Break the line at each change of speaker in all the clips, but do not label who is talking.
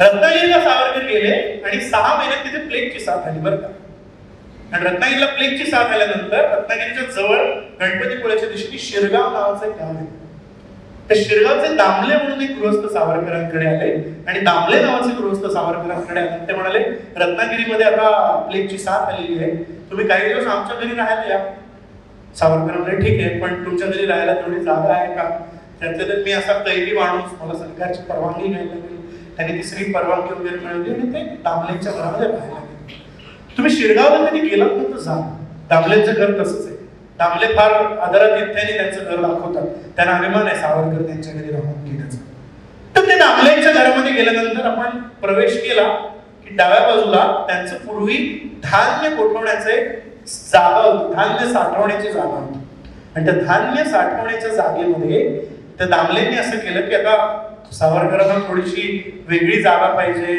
रत्नागिरीला सावरकर गेले आणि सहा महिन्यात तिथे प्लेगची साथ आली बरं का. आणि रत्नागिरीला प्लेगची साथ आल्यानंतर रत्नागिरीच्या जवळ गणपतीपुळ्याच्या दिशेने शिरगाव नावाचं एक गाव आहे. त्या शिरगावचे दामले म्हणून एक गृहस्थ सावरकरांकडे आले आणि दामले नावाचे गृहस्थ सावरकरांकडे आले. ते म्हणाले रत्नागिरीमध्ये आता प्लेगची साथ आलेली आहे. तुम्ही काही दिवस आमच्या घरी राहायला या. सावरकर म्हणजे ठीक आहे पण तुमच्या घरी राहायला थोडी जागा आहे का? त्यातल्या त्यात मी असा कैदी माणूस मला सरकारची परवानगी घ्यायला लागेल त्यांनी तिसरी परवानगी वगैरे मिळवली आणि ते दामलेंच्या घरामध्ये राहायला गेले तुम्ही शिरगावला कधी गेलात ना तर जा. दामलेंचं घर तसंच आहे. दामले फार आदरात इत्याने त्यांचं घर दाखवतात. त्यांना अभिमान आहे सावरकर त्यांच्या घरी राहून गेल्याचा तर ते दामलेंच्या घरामध्ये गेल्यानंतर आपण प्रवेश केला की डाव्या बाजूला त्यांचं पूर्वी धान्य गोठवण्याचं जागा होती. धान्य साठवण्याची जागा होती. आणि त्या धान्य साठवण्याच्या जागेमध्ये त्या दामलेंनी असं केलं की आता सावरकरांना थोडीशी वेगळी जागा पाहिजे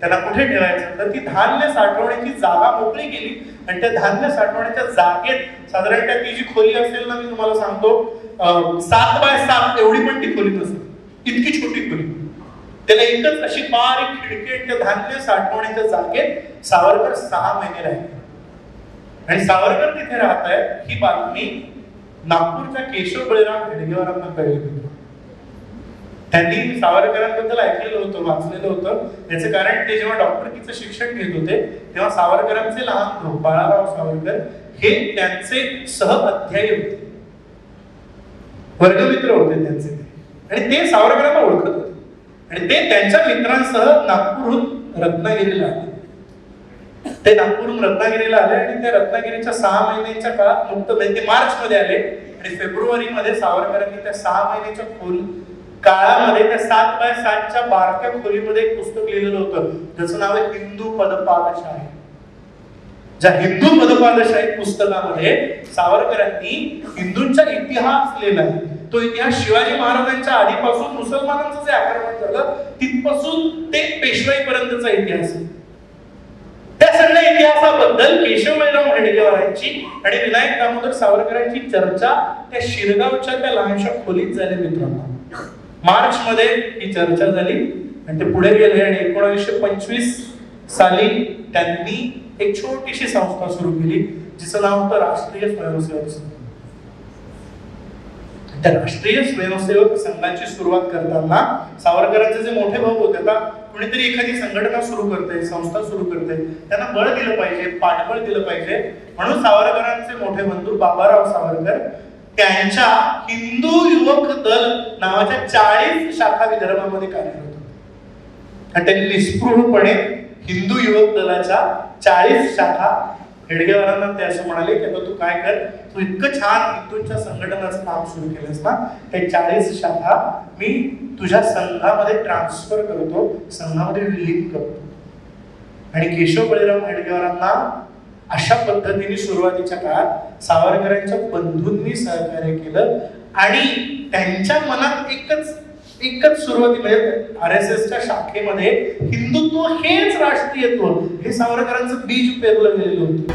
त्यांना कुठे ठेवायचं? तर ती धान्य साठवण्याची जागा मोकळी केली आणि त्या धान्य साठवण्याच्या जागेत साधारणतः ती जी खोली असेल ना मी तुम्हाला सांगतो सात बाय सात एवढी पण ती खोली नसेल इतकी छोटी खोली. त्याला एकच अशी बारीक खिडकी आणि त्या धान्य साठवण्याच्या जागेत सावरकर सहा महिने राहिले. आणि सावरकर तिथे राहत आहेत ही बातमी नागपूरच्या केशव बळीराम हेडगेवारांना कळली. होती त्यांनी सावरकरांबद्दल ऐकलेलं होतं वाचलेलं होतं. त्याचं कारण ते जेव्हा डॉक्टरकीचं शिक्षण घेत होते तेव्हा सावरकरांचे लहान भाऊ बाळाराव सावरकर हे त्यांचे सह अध्यायी होते वर्गमित्र होते त्यांचे ते. आणि ते सावरकरांना ओळखत होते. आणि ते त्यांच्या मित्रांसह नागपूरहून रत्नागिरीला आले. ते नागपूरहून रत्नागिरीला आले आणि त्या रत्नागिरीच्या सहा महिन्यांच्या काळात मुक्त म्हणजे ते मार्च मध्ये आले. आणि फेब्रुवारी मध्ये सावरकरांनी त्या सहा महिन्याच्या खोल काळामध्ये त्या सात बाय सातच्या बारक्या खोलीमध्ये एक पुस्तक लिहिलेलं होतं. त्याचं नाव आहे हिंदू पदपादशाही. ज्या हिंदू पदपादशाही पुस्तकामध्ये सावरकरांनी हिंदूंचा इतिहास लिहिलाय तो इतिहास शिवाजी महाराजांच्या आधीपासून मुसलमानांचं जे आक्रमण झालं तिथपासून ते पेशवाईपर्यंतचा इतिहास आहे. त्या सगळ्या इतिहासाबद्दल केशवराव हेडगेवारांची आणि विनायक दामोदर सावरकरांची चर्चा त्या शिरगावच्या त्या लहानशा खोलीत झाली मित्रांनो. मार्च मध्ये ही चर्चा झाली. आणि ते पुढे गेले आणि एकोणीसशे पंचवीस साली त्यांनी एक छोटीशी संस्था सुरू केली जिचं नाव होतं राष्ट्रीय स्वयंसेवक संघ. त्या राष्ट्रीय स्वयंसेवक संघाची सुरुवात करताना सावरकरांचे जे मोठे भाऊ होते आता कुणीतरी एखादी संघटना सुरू करते संस्था सुरू करते त्यांना बळ दिलं पाहिजे पाठबळ दिलं पाहिजे. म्हणून सावरकरांचे मोठे बंधू बाबाराव सावरकर त्यांच्या हिंदू युवक दल नावाच्या चाळीस शाखा विदर्भामध्ये कार्यरत होते. आणि त्यांनी निस्पृहपणे हिंदू युवक दलाच्या चाळीस शाखा हेडगेवारांना ते असं म्हणाले की आता तू काय कर? तू इतकं छान हिंदूंच्या संघटनाचं काम सुरू केलंस ना हे चाळीस शाखा मी तुझ्या संघामध्ये ट्रान्सफर करतो संघामध्ये विलीन करतो. आणि केशव बळीराम हेडगेवारांना अशा पद्धतीने सुरुवातीच्या काळात सावरकरांच्या बंधूंनी सहकार्य केलं आणि त्यांच्या मनात एकच एकच सुरुवाती म्हणजे आर एस एसच्या शाखेमध्ये हिंदुत्व हेच राष्ट्रीयत्व हे सावरकरांचं बीज पेरलं गेलेलं होतं.